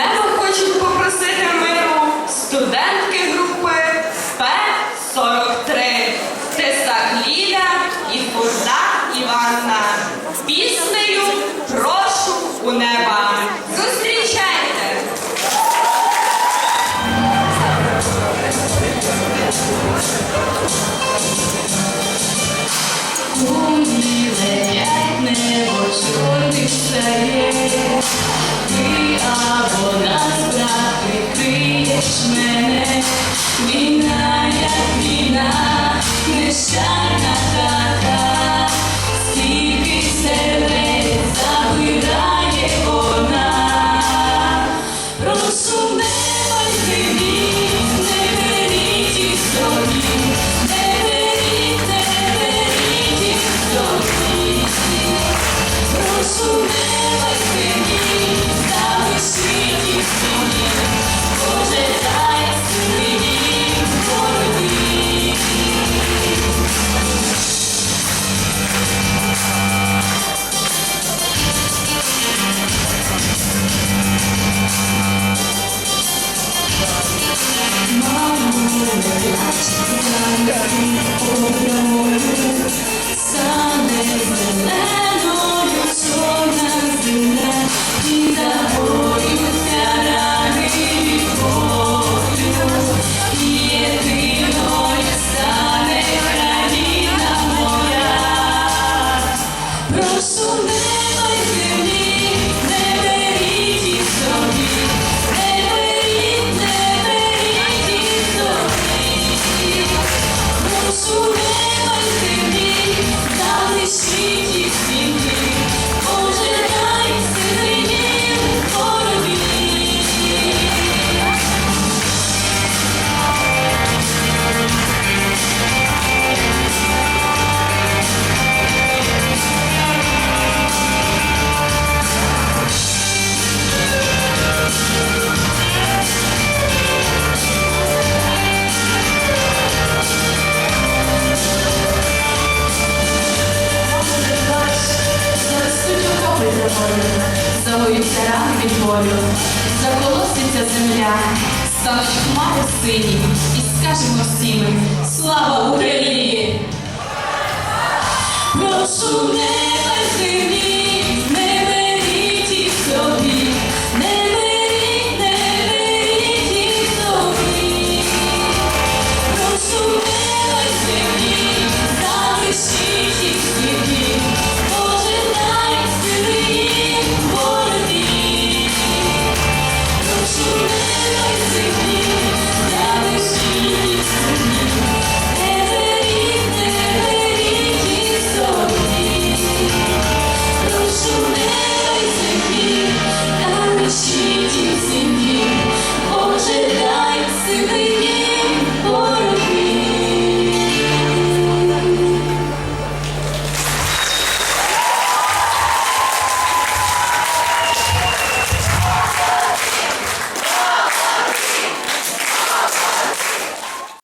Небо хочуть попросити миру студентки групи П-43. Тесак Ліля і Фурда Іванна. Піснею прошу у неба. Christmas. 하늘을 아침까지 오려오는 산에 окопи за рани від болю, заколоситься земля, стануть хмари сині, і скажемо всім Слава Україні! Прошу не не